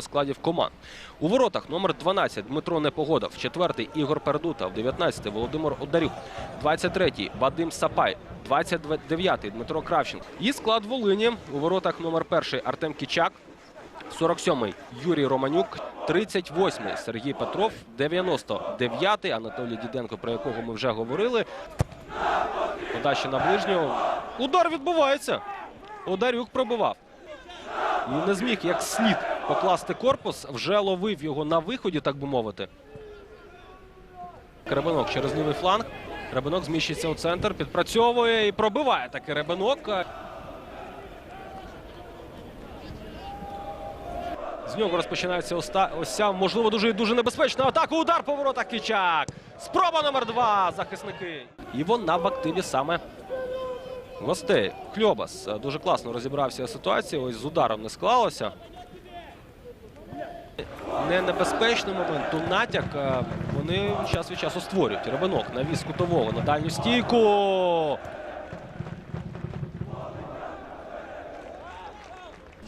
стартових складів команд. У воротах номер 12 Дмитро Непогодов, четвертий Ігор Пердута, в 19 Володимир Одарюк, 23 Вадим Сапай, 29 Дмитро Кравченко. І склад Волині у воротах номер 1 Артем Кічак, 47-й Юрій Романюк, 38-й Сергій Петров, 99-й Анатолій Діденко, про якого ми вже говорили. Подача на ближнього. Удар відбувається. Одарюк пробивав. І не зміг як слід покласти корпус, вже ловив його на виході, так би мовити. Ребенок через лівий фланг. Ребенок зміщується у центр, підпрацьовує і пробиває таки Ребенок. З нього розпочинається оста... ось ця, можливо, дуже дуже небезпечна атака. Удар по воротах Кічак. Спроба номер два. Захисники. І вона в активі саме гостей. Хльобас е, дуже класно розібрався ситуації. Ось з ударом не склалося. Не небезпечний момент, то натяк е, вони час від часу створюють. Ребенок навіс кутового на дальню стійку.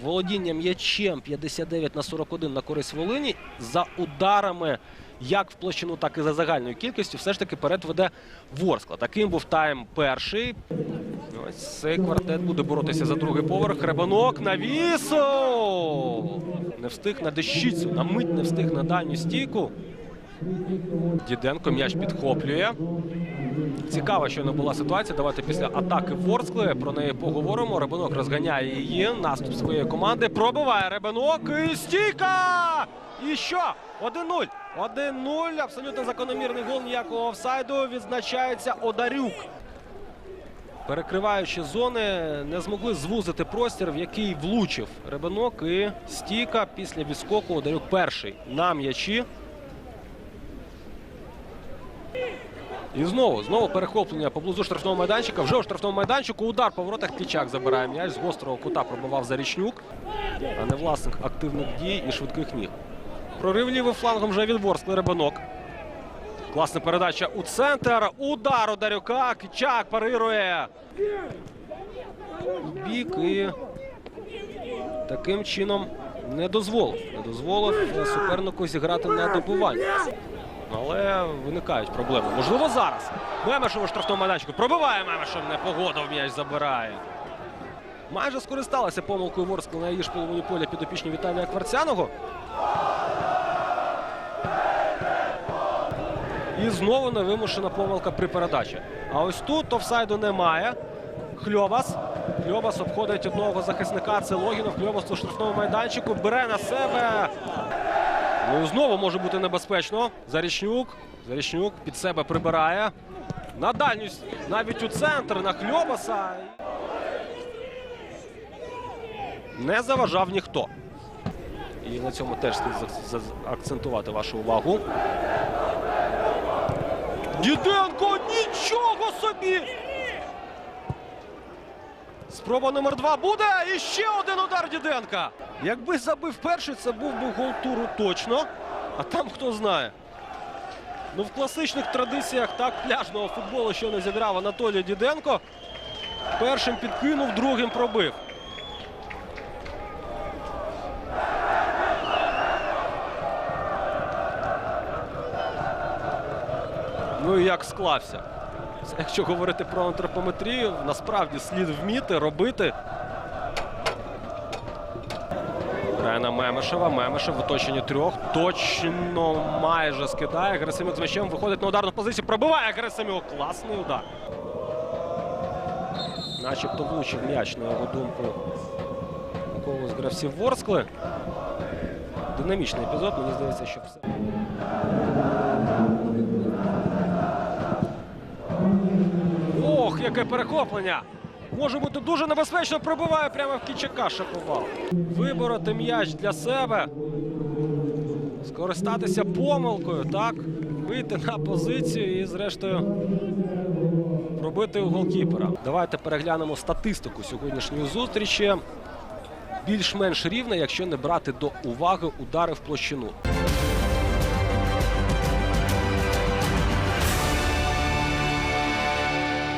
Володіння м'ячем 59 на 41 на користь Волині. За ударами як в площину, так і за загальною кількістю, все ж таки перед веде Ворскла. Таким був тайм перший. Ось цей квартет буде боротися за другий поверх. Ребанок навісу! Не встиг на дещицю, на мить не встиг на дальню стійку. Діденко м'яч підхоплює. Цікава, що не була ситуація. Давайте після атаки Ворскли про неї поговоримо. Ребенок розганяє її. Наступ своєї команди. Пробиває Ребенок. І стійка! І що? 1-0. 1-0. Абсолютно закономірний гол. Ніякого офсайду. Відзначається Одарюк. Перекриваючи зони, не змогли звузити простір, в який влучив Ребенок. І стійка після відскоку Одарюк перший на м'ячі. І знову, знову перехоплення поблизу штрафного майданчика. Вже у штрафному майданчику удар по воротах Кічак забирає м'яч. З гострого кута пробивав Зарічнюк, а не власник активних дій і швидких ніг. Прорив лівим флангом вже від Ворскли Ребенок. Класна передача у центр. Удар у Дарюка. Кічак парирує. Бік і таким чином не дозволив. Не дозволив супернику зіграти на добування. Але виникають проблеми. Можливо, зараз. Мемешов у штрафному майданчику. Пробиває Мемешов, не погодов м'яч забирає. Майже скористалася помилкою Ворскла на її ж половині поля підопічні Віталія Кварцяного. І знову невимушена помилка при передачі. А ось тут офсайду немає. Хльобас. Хльобас обходить одного захисника. Це Логінов. Хльобас у штрафному майданчику. Бере на себе. Ну знову може бути небезпечно. Зарічнюк. Зарічнюк під себе прибирає. На дальню, навіть у центр, на Хльобаса. Не заважав ніхто. І на цьому теж слід акцентувати вашу увагу. Діденко, нічого собі! Спроба номер два буде. І ще один удар Діденка. Якби забив перший, це був би гол туру точно. А там хто знає. Ну, в класичних традиціях так пляжного футболу, що не зіграв Анатолій Діденко. Першим підкинув, другим пробив. Ну і як склався. Якщо говорити про антропометрію, насправді слід вміти робити. Грає Мемешева. Мемешев в оточенні трьох. Точно майже скидає. Герасимюк з м'ячем виходить на ударну позицію. Пробиває Герасимюк. Класний удар. Начебто влучив м'яч, на його думку. когось з гравців Ворскли. Динамічний епізод. Мені здається, що все. Яке перехоплення! Може бути дуже небезпечно, пробиває прямо в Кічака Шаповал. Вибороти м'яч для себе. Скористатися помилкою, так? Вийти на позицію і, зрештою, пробити у голкіпера. Давайте переглянемо статистику сьогоднішньої зустрічі. Більш-менш рівна, якщо не брати до уваги удари в площину.